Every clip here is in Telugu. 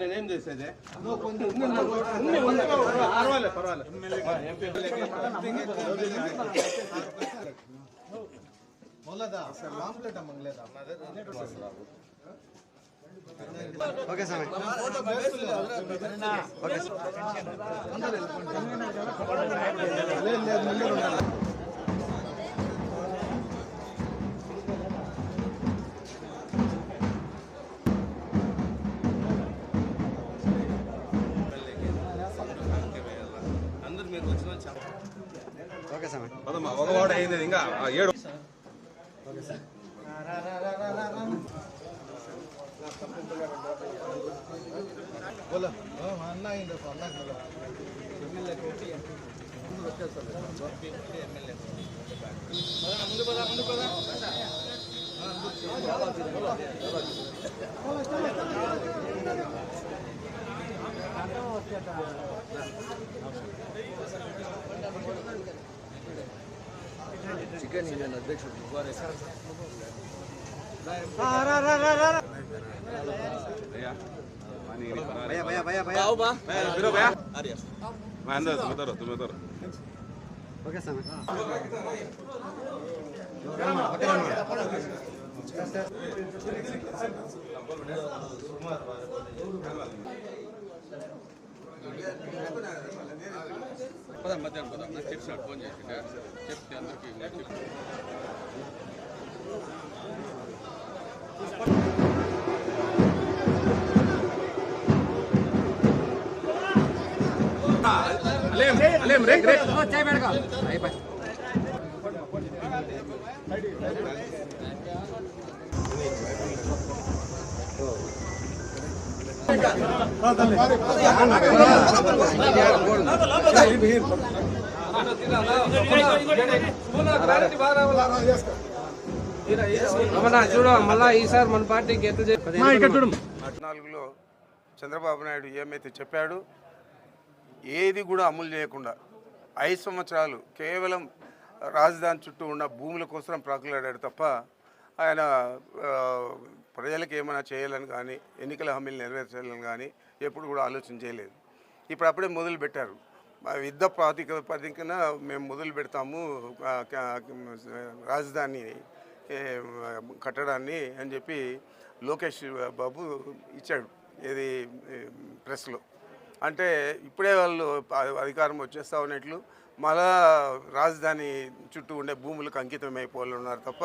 నేనేం చేసేది పర్వాలేదు పర్వాలేదు మొలదా లాంప్లెట్ అమ్మంగలేదా ఓకే స్వామి లేదు లేదు ముందర ఉండాలి అందరు మీరు వచ్చిన చాలా ఓకే స్వామి ఒకవాడు అయింది ఇంకా ఆ ఏడు बोला అన్న అయింది అన్న ఎమ్మెల్యే కోటి ముందు వచ్చేస్తారు ముందు పదా ముందు పదా చికెన్ ఇండియన్ అధ్యక్షుడు భయ భయ భయ భయ అందరూ తుమ్ముతారు తుమ్ముతారు ఓకే స్వామి పదా మధ్యాహ్నం పదా నాకు తెలిసినాడు ఫోన్ చేసి చెప్తే అందరికీ చెప్పి అలేం అలేం రేక్ రేక్ చూడు మళ్ళా ఈసారి మన పార్టీకి చూడు. పద్నాలుగులో చంద్రబాబు నాయుడు ఏమైతే చెప్పాడు ఏది కూడా అమలు చేయకుండా ఐదు సంవత్సరాలు కేవలం రాజధాని చుట్టూ ఉన్న భూముల కోసం ప్రాకులాడాడు తప్ప ఆయన ప్రజలకు ఏమైనా చేయాలని కానీ ఎన్నికల హామీలు నెరవేర్చాలని కానీ ఎప్పుడు కూడా ఆలోచన చేయలేదు. ఇప్పుడు అప్పుడే మొదలు పెట్టారు. మా యుద్ధ ప్రాతికన మేము మొదలు పెడతాము రాజధాని కట్టడాన్ని అని చెప్పి లోకేష్ బాబు ఇచ్చాడు. ఇది ప్రెస్లో. అంటే ఇప్పుడే వాళ్ళు అధికారం వచ్చేస్తా ఉన్నట్లు మళ్ళా రాజధాని చుట్టూ ఉండే భూములకు అంకితమైపోవాలి ఉన్నారు తప్ప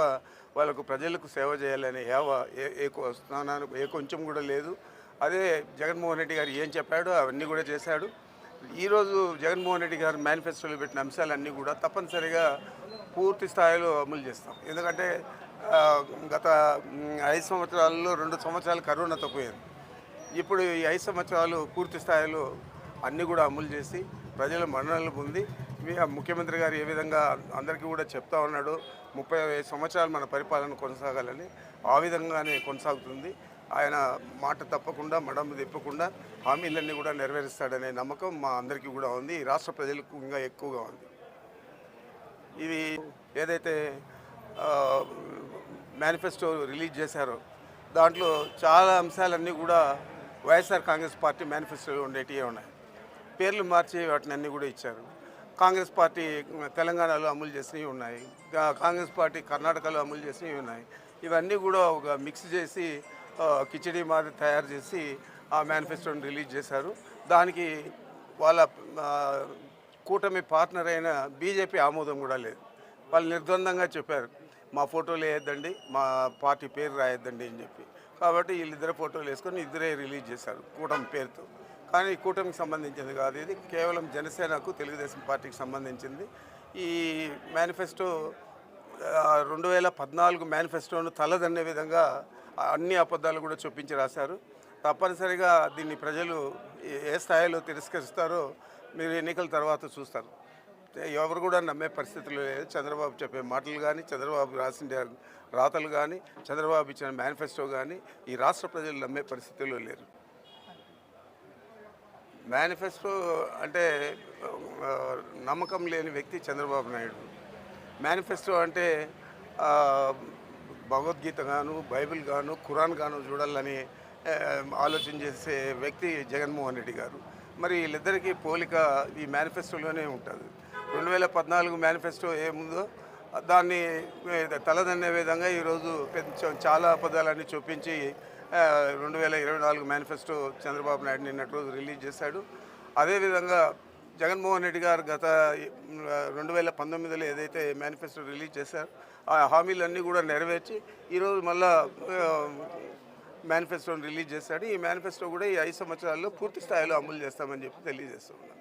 వాళ్ళకు ప్రజలకు సేవ చేయాలనే హేవ ఏ ఏ ఏ కొంచెం కూడా లేదు. అదే జగన్మోహన్ రెడ్డి గారు ఏం చెప్పాడో అవన్నీ కూడా చేశాడు. ఈరోజు జగన్మోహన్ రెడ్డి గారు మేనిఫెస్టోలో పెట్టిన అంశాలన్నీ కూడా తప్పనిసరిగా పూర్తి స్థాయిలో అమలు చేస్తాం. ఎందుకంటే గత ఐదు సంవత్సరాల్లో రెండు సంవత్సరాలు కరోనాతో పోయింది ఇప్పుడు ఈ ఐదు సంవత్సరాలు పూర్తి స్థాయిలో అన్నీ కూడా అమలు చేసి ప్రజల మన్ననలు పొంది ముఖ్యమంత్రి గారు ఏ విధంగా అందరికీ కూడా చెప్తా ఉన్నాడు ముప్పై ఐదు సంవత్సరాలు మన పరిపాలన కొనసాగాలని ఆ విధంగానే కొనసాగుతుంది. ఆయన మాట తప్పకుండా మడమ తిప్పకుండా హామీలన్నీ కూడా నెరవేరుస్తాడనే నమ్మకం మా అందరికీ కూడా ఉంది. రాష్ట్ర ప్రజలకు ఇంకా ఎక్కువగా ఉంది. ఇది ఏదైతే మేనిఫెస్టో రిలీజ్ చేశారో దాంట్లో చాలా అంశాలన్నీ కూడా వైఎస్ఆర్ కాంగ్రెస్ పార్టీ మేనిఫెస్టోలో ఉండేటివే ఉన్నాయి. పేర్లు మార్చి వాటిని అన్నీ కూడా ఇచ్చారు. కాంగ్రెస్ పార్టీ తెలంగాణలో అమలు చేసినవి ఉన్నాయి. కాంగ్రెస్ పార్టీ కర్ణాటకలో అమలు చేసినవి ఉన్నాయి. ఇవన్నీ కూడా ఒక మిక్స్ చేసి కిచడీ మాదిరి తయారు చేసి ఆ మేనిఫెస్టోని రిలీజ్ చేశారు. దానికి వాళ్ళ కూటమి పార్ట్నర్ అయిన బీజేపీ ఆమోదం కూడా లేదు. వాళ్ళు నిర్ద్వందంగా చెప్పారు మా ఫోటోలు వేయొద్దండి మా పార్టీ పేరు రాయొద్దండి అని చెప్పి. కాబట్టి వీళ్ళిద్దరు ఫోటోలు వేసుకొని ఇద్దరే రిలీజ్ చేశారు కూటమి పేరుతో. కానీ ఈ కూటమికి సంబంధించింది కాదు. ఇది కేవలం జనసేనకు తెలుగుదేశం పార్టీకి సంబంధించింది. ఈ మేనిఫెస్టో రెండు వేల పద్నాలుగు మేనిఫెస్టోను తలదన్నే విధంగా అన్ని అబద్ధాలు కూడా చూపించి రాశారు. తప్పనిసరిగా దీన్ని ప్రజలు ఏ- ఏ స్థాయిలో తిరస్కరిస్తారో మీరు ఎన్నికల తర్వాత చూస్తారు. ఎవరు కూడా నమ్మే పరిస్థితులు లేదు. చంద్రబాబు చెప్పే మాటలు కానీ చంద్రబాబు రాసిన రాతలు కానీ చంద్రబాబు ఇచ్చిన మేనిఫెస్టో కానీ ఈ రాష్ట్ర ప్రజలు నమ్మే పరిస్థితులు లేరు. మేనిఫెస్టో అంటే నమ్మకం లేని వ్యక్తి చంద్రబాబు నాయుడు. మేనిఫెస్టో అంటే భగవద్గీత గాను బైబిల్ గాను ఖురాన్ గాను చూడాలని ఆలోచన చేసే వ్యక్తి జగన్మోహన్ రెడ్డి గారు. మరి వీళ్ళిద్దరికీ పోలిక ఈ మేనిఫెస్టోలోనే ఉంటుంది. రెండు వేల పద్నాలుగు మేనిఫెస్టో ఏముందో దాన్ని తలదన్నే విధంగా ఈరోజు చాలా పదాలన్నీ చూపించి రెండు వేల ఇరవై నాలుగు మేనిఫెస్టో చంద్రబాబు నాయుడు నిన్నటి రోజు రిలీజ్ చేశాడు. అదేవిధంగా జగన్మోహన్ రెడ్డి గారు గత రెండు వేల పంతొమ్మిదిలో ఏదైతే మేనిఫెస్టో రిలీజ్ చేశారు ఆ హామీలన్నీ కూడా నెరవేర్చి ఈరోజు మళ్ళా మేనిఫెస్టోని రిలీజ్ చేశాడు. ఈ మేనిఫెస్టో కూడా ఈ ఐదు సంవత్సరాల్లో పూర్తి స్థాయిలో అమలు చేస్తామని చెప్పి తెలియజేస్తున్నాను